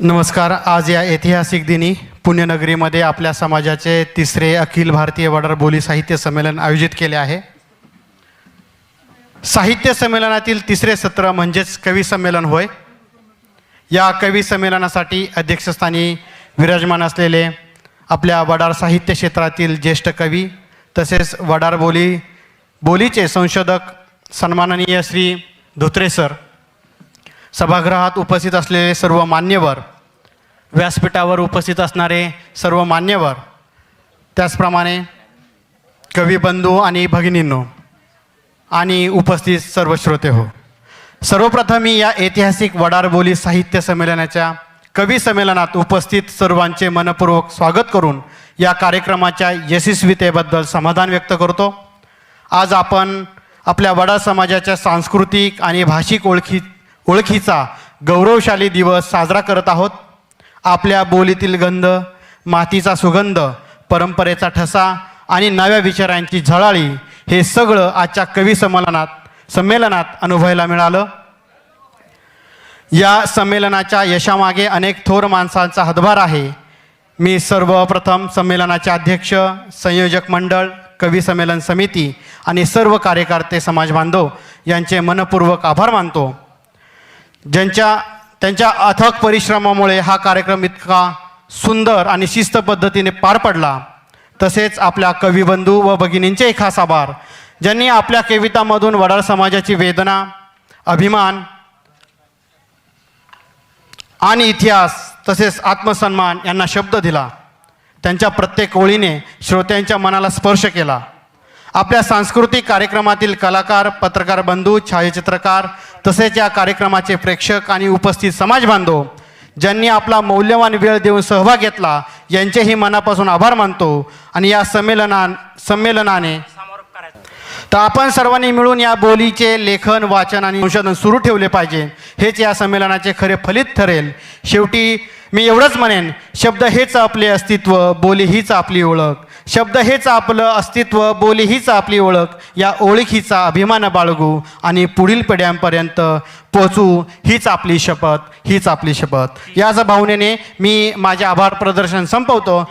नमस्कार आज या ऐतिहासिक दिनी पुण्यनगरीमध्ये आपल्या समाजाचे तिसरे अखिल भारतीय वडार बोली साहित्य संमेलन आयोजित केले आहे. साहित्य संमेलनातील तिसरे सत्र म्हणजेच कवी संमेलन होय. या कवी संमेलनासाठी अध्यक्षस्थानी विराजमान असलेले आपल्या वडार साहित्य क्षेत्रातील ज्येष्ठ कवी तसेच वडार बोली बोलीचे संशोधक सन्माननीय श्री धोत्रे सर सभागृहात उपस्थित असलेले सर्व मान्यवर व्यासपीठावर उपस्थित असणारे सर्व मान्यवर त्याचप्रमाणे कवीबंधू आणि भगिनींनो आणि उपस्थित सर्व श्रोते हो. सर्वप्रथम मी या ऐतिहासिक वडारबोली साहित्य संमेलनाच्या कवी संमेलनात उपस्थित सर्वांचे मनपूर्वक स्वागत करून या कार्यक्रमाच्या यशस्वीतेबद्दल समाधान व्यक्त करतो. आज आपण आपल्या वडा समाजाच्या सांस्कृतिक आणि भाषिक ओळखी ओळखीचा गौरवशाली दिवस साजरा करत आहोत. आपल्या बोलीतील गंध मातीचा सुगंध परंपरेचा ठसा आणि नव्या विचारांची झळाळी हे सगळं आजच्या कवी संमेलनात संमेलनात अनुभवायला मिळालं. या संमेलनाच्या यशामागे अनेक थोर माणसांचा हातभार आहे. मी सर्वप्रथम संमेलनाचे अध्यक्ष संयोजक मंडळ कवी संमेलन समिती आणि सर्व कार्यकर्ते समाज बांधव यांचे मनपूर्वक आभार मानतो. ज्यांच्या त्यांच्या अथक परिश्रमामुळे हा कार्यक्रम इतका सुंदर आणि शिस्त पद्धतीने पार पडला. तसेच आपल्या कविबंधू व भगिनींचे खास आभार. ज्यांनी आपल्या कवितामधून वडार समाजाची वेदना अभिमान आणि इतिहास तसेच आत्मसन्मान यांना शब्द दिला. त्यांच्या प्रत्येक ओळीने श्रोत्यांच्या मनाला स्पर्श केला. आपल्या सांस्कृतिक कार्यक्रमातील कलाकार पत्रकार बंधू छायाचित्रकार तसेच या कार्यक्रमाचे प्रेक्षक आणि उपस्थित समाज बांधव ज्यांनी आपला मौल्यवान वेळ देऊन सहभाग घेतला यांचेही मनापासून आभार मानतो आणि या संमेलना संमेलनाने तर आपण सर्वांनी मिळून या बोलीचे लेखन वाचन आणि संशोधन सुरू ठेवले पाहिजे. हेच या संमेलनाचे खरे फलित ठरेल. शेवटी मी एवढंच म्हणेन शब्द हेच आपले अस्तित्व बोली हीच आपली ओळख. शब्द हेच आपलं अस्तित्व बोली हीच आपली ओळख. या ओळखीचा अभिमान बाळगू आणि पुढील पिढ्यांपर्यंत पोचू हीच आपली शपथ हीच आपली शपथ. याच भावनेने मी माझे आभार प्रदर्शन संपवतो.